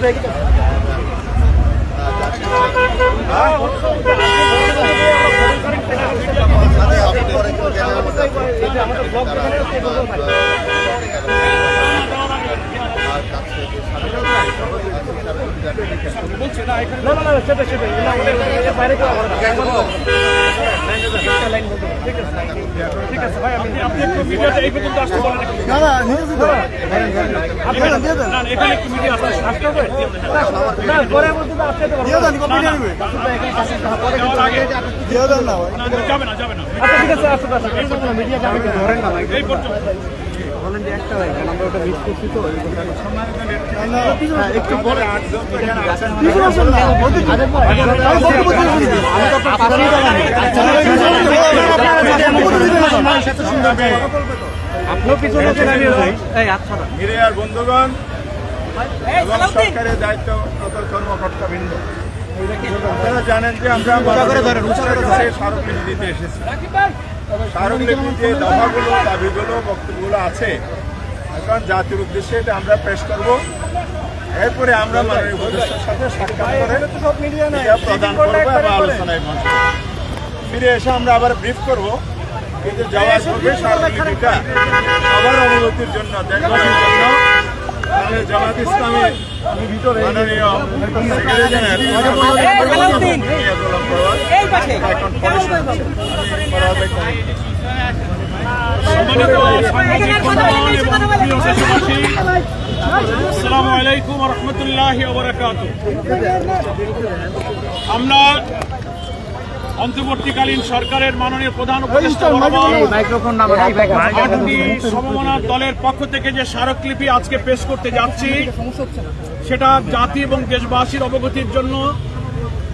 না না যাবে না যাবে না আচ্ছা ঠিক আছে আসতে আসতে এই পর্যন্ত মিডিয়াকে আমি ধরেন না ভাই এই পর্যন্ত তো আপনার পিছনে এই আচ্ছা বন্ধুগণ এবং সরকারের দায়িত্বরত কর্মকর্তাবৃন্দ আপনারা জানেন যে আমরা স্মারকলিপি দিতে এসেছি। স্মারকলিপি যে দফাগুলো দাবিগুলো বক্তব্যগুলো আছে এখন জাতির উদ্দেশ্যে এটা আমরা পেশ করব। এরপরে আমরা মাননীয় উপদেষ্টার সাথে সাক্ষাৎ করে প্রদান করব এবং আলোচনায় ফিরে এসে আমরা আবার ব্রিফ করব। কিন্তু যাওয়ার পূর্বে স্মারকলিপিটা সবার অনুভূতির জন্য দেশবাসীর জন্য। জামাত ইসলামী মাননীয় সেক্রেটারি জেনারেল এখন আমরা অন্তর্বর্তীকালীন সরকারের মাননীয় প্রধান সমমনার দলের পক্ষ থেকে যে স্মারকলিপি আজকে পেশ করতে যাচ্ছি সেটা জাতি এবং দেশবাসীর অবগতির জন্য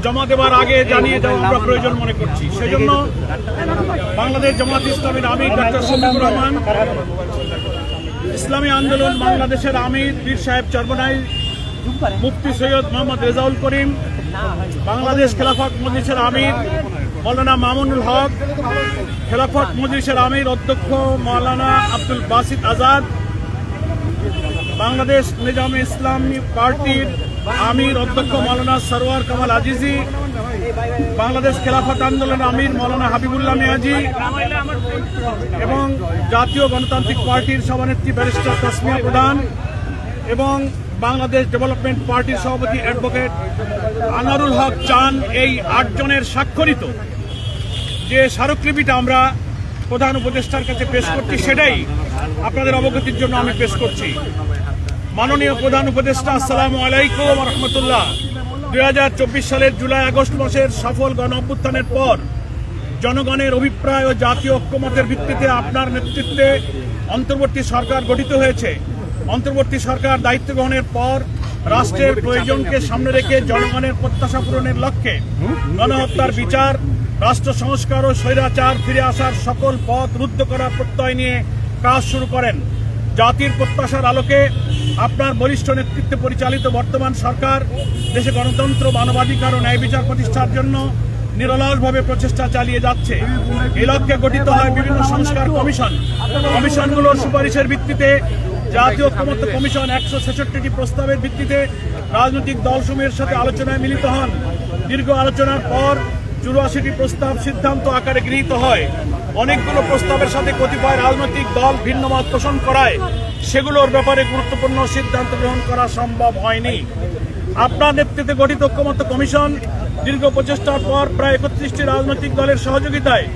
জমা দেওয়ার আগে জানিয়ে দেওয়া আমরা প্রয়োজন মনে করছি। সেজন্য বাংলাদেশ জামাত ইসলামীর আমির ডক্টর শফিকুর রহমান, ইসলামী আন্দোলন বাংলাদেশের আমির বীর সাহেব চরমনাই মুফতি সৈয়দ মোহাম্মদ রেজাউল করিম, বাংলাদেশ খেলাফত মজলিসের আমির মৌলানা মামুনুল হক, খেলাফত মজলিসের আমির অধ্যক্ষ মৌলানা আব্দুল বাসিদ আজাদ, বাংলাদেশ নিজামে ইসলামী পার্টির আমির অধ্যক্ষ মৌলানা সরোয়ার কামাল আজিজি, বাংলাদেশ খেলাফত আন্দোলন আমির মৌলানা হাবিবুল্লাহ মিয়াজি এবং জাতীয় গণতান্ত্রিক পার্টির সভানেত্রী ব্যারিস্টার তাসমিয়া প্রধান এবং বাংলাদেশ ডেভেলপমেন্ট পার্টির সভাপতি অ্যাডভোকেট আনারুল হক চান এই আটজনের স্বাক্ষরিত যে স্মারকলিপিটা আমরা প্রধান উপদেষ্টার কাছে পেশ করছি, সেটাই আপনাদের অবগতির জন্য আমি পেশ করছি। মাননীয় প্রধান উপদেষ্টা, আসসালামু আলাইকুম রহমতুল্লাহ। দুই সালের জুলাই, আগস্ট মাসের সফল গণ অভ্যুত্থানের পর জনগণের অভিপ্রায় ও জাতীয় ঐক্যমতের ভিত্তিতে আপনার নেতৃত্বে অন্তর্বর্তী সরকার গঠিত হয়েছে। অন্তর্বর্তী সরকার দায়িত্ব গ্রহণের পর রাষ্ট্রের প্রয়োজনকে সামনে রেখে জনগণের প্রত্যাশা পূরণের লক্ষ্যে গণহত্যার বিচার, রাষ্ট্র সংস্কার ও স্বৈরাচার ফিরে আসার সকল পথ রুদ্ধ করার প্রত্যয় নিয়ে কাজ শুরু করেন। জাতির প্রত্যাশার আলোকে আপনার বরিষ্ঠ নেতৃত্বে পরিচালিত বর্তমান সরকার দেশে গণতন্ত্র, মানবাধিকার ও ন্যায় বিচার প্রতিষ্ঠার জন্য নিরলসভাবে প্রচেষ্টা চালিয়ে যাচ্ছে। এই লক্ষ্যে গঠিত হয় বিভিন্ন সংস্কার কমিশন। কমিশনগুলোর সুপারিশের ভিত্তিতে জাতীয় ঐক্যমত্য কমিশন একশো ছেষট্টিটি প্রস্তাবের ভিত্তিতে রাজনৈতিক দলসমূহের সাথে আলোচনায় মিলিত হন। দীর্ঘ আলোচনার পর চুরাশিটি প্রস্তাব সিদ্ধান্ত আকারে গৃহীত হয়। অনেকগুলো প্রস্তাবের সাথে কতিপয় রাজনৈতিক দল ভিন্ন মত পোষণ করায়। সেগুলোর ব্যাপারে গুরুত্বপূর্ণ সিদ্ধান্ত গ্রহণ করা সম্ভব হয়নি। আপনার নেতৃত্বে গঠিত ঐক্যমত্য কমিশন দীর্ঘ প্রচেষ্টার পর প্রায় একত্রিশটি রাজনৈতিক দলের সহযোগিতায়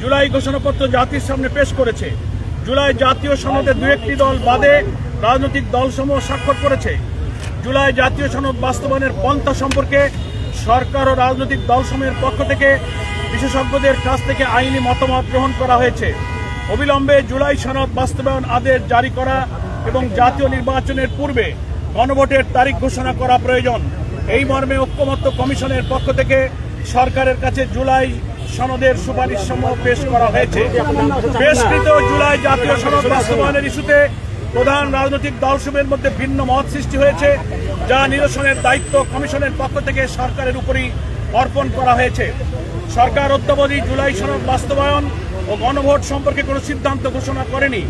জুলাই ঘোষণাপত্র জাতির সামনে পেশ করেছে। জুলাই জাতীয় সনদে দু একটি দল বাদে রাজনৈতিক দলসমূহ স্বাক্ষর করেছে। জুলাই জাতীয় সনদ বাস্তবায়নের পন্থা সম্পর্কে সরকার ও রাজনৈতিক দলসমূহের পক্ষ থেকে বিশেষজ্ঞদের কাছ থেকে আইনি মতামত গ্রহণ করা হয়েছে। অবিলম্বে জুলাই সনদ বাস্তবায়ন আদেশ জারি করা এবং জাতীয় নির্বাচনের পূর্বে গণভোটের তারিখ ঘোষণা করা প্রয়োজন। এই মর্মে ঐক্যমত্য কমিশনের পক্ষ থেকে সরকারের কাছে জুলাই সনদের সুপারিশ সমূহ পেশ করা হয়েছে। পেশকৃত জুলাই জাতীয় সনদ বাস্তবায়নের ইস্যুতে প্রধান রাজনৈতিক দলসমূহের মধ্যে ভিন্ন মত সৃষ্টি হয়েছে, যা নিরসনের দায়িত্ব কমিশনের পক্ষ থেকে সরকারের উপরই অর্পণ করা হয়েছে। সরকার অদ্যাবধি জুলাই সনদ বাস্তবায়ন ও গণভোট সম্পর্কে কোনো সিদ্ধান্ত ঘোষণা করেনি।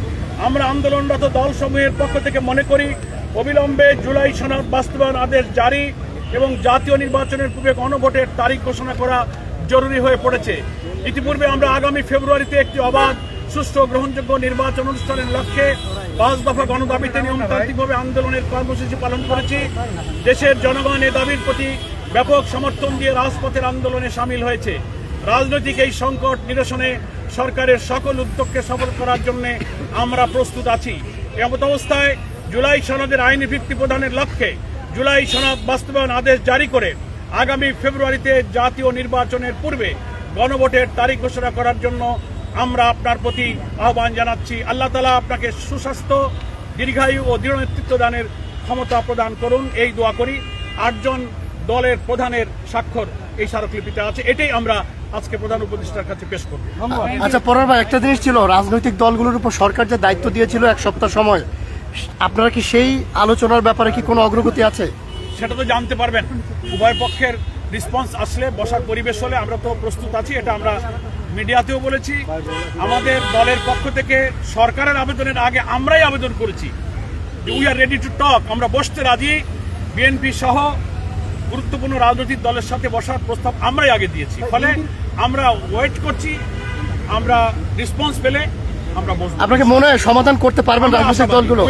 আমরা আন্দোলনরত দলসমূহের পক্ষ থেকে মনে করি, অবিলম্বে জুলাই সনদ বাস্তবায়ন আদেশ জারি এবং জাতীয় নির্বাচনের পূর্বে গণভোটের তারিখ ঘোষণা করা জরুরি হয়ে পড়েছে। ইতিপূর্বে আমরা আগামী ফেব্রুয়ারিতে একটি অবাধ, সুষ্ঠু, গ্রহণযোগ্য নির্বাচন অনুষ্ঠানের লক্ষ্যে পাঁচ দফা গণদাবিতে নিয়মতান্ত্রিকভাবে আন্দোলনের কর্মসূচি পালন করেছি। দেশের জনগণ এ দাবির প্রতি ব্যাপক সমর্থন দিয়ে রাজপথের আন্দোলনে সামিল হয়েছে। রাজনৈতিক এই সংকট নিরসনে সরকারের সকল উদ্যোগকে সফল করার জন্য আমরা প্রস্তুত আছি। এমত অবস্থায় জুলাই সনদের আইনি ভিত্তি প্রদানের লক্ষ্যে জুলাই সনদ বাস্তবায়ন আদেশ জারি করে আগামী ফেব্রুয়ারিতে জাতীয় নির্বাচনের পূর্বে গণভোটের তারিখ ঘোষণা করার জন্য আমরা আপনার প্রতি আহ্বান জানাচ্ছি। আল্লাহ তালা আপনাকে সুস্বাস্থ্য দীর্ঘায়ু ও দৃঢ় নেতৃত্ব দানের ক্ষমতা প্রদান করুন। এই দোয়া করি। আটজন দলের প্রধানের স্বাক্ষর এই স্মারকলিপিতে আছে। এটাই আমরা আজকে প্রধান উপদেষ্টার কাছে পেশ করব। আচ্ছা পরের ভাই একটা জিনিস ছিল রাজনৈতিক দলগুলোর উপর সরকার যে দায়িত্ব দিয়েছিল এক সপ্তাহ সময় আপনারা কি সেই আলোচনার ব্যাপারে কি কোনো অগ্রগতি আছে? সেটা তো জানতে পারবেন। উভয় পক্ষের রেসপন্স আসলে বসার পরিবেশ হলে আমরা তো প্রস্তুত আছি এটা আমরা মিডিয়াতেও বলেছি। আমাদের দলের পক্ষ থেকে সরকারের আবেদনের আগে আমরাই আবেদন করেছি we are ready to talk আমরা বসতে রাজি। বিএনপি সহ গুরুত্বপূর্ণ রাজনৈতিক দলের সাথে বসার প্রস্তাব আমরাই আগে দিয়েছি। ফলে আমরা ওয়েট করছি আমরা রেসপন্স পেলে আমরা আপনাকে মনে হয় সমাধান করতে পারবেন রাজনৈতিক দলগুলো?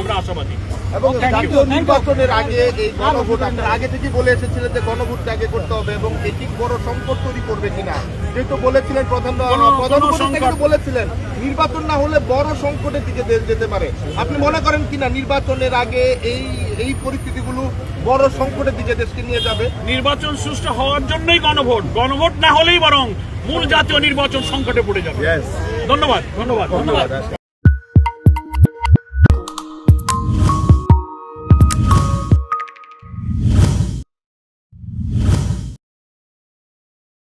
আমরা আশাবাদী। এবং জাতীয় নির্বাচনের আগে এই গণভোট আপনারা আগে থেকে বলে এসেছিলেন যে গণভোটটা আগে করতে হবে এবং এটি বড় সংকট তৈরি করবে কিনা। যেহেতু বলেছিলেন প্রধান কোনো- প্রধান কোনো উপদেষ্টা সংকট- কিন্তু বলেছিলেন নির্বাচন না হলে বড় সংকটের দিকে দেশ যেতে পারে। আপনি মনে করেন কিনা নির্বাচনের আগে এই এই পরিস্থিতিগুলো বড় সংকটের দিকে দেশকে নিয়ে যাবে? নির্বাচন সুষ্ঠু হওয়ার জন্যই গণভোট। গণভোট না হলেই বরং মূল জাতীয় নির্বাচন সংকটে পড়ে যাবে. ধন্যবাদ ধন্যবাদ ধন্যবাদ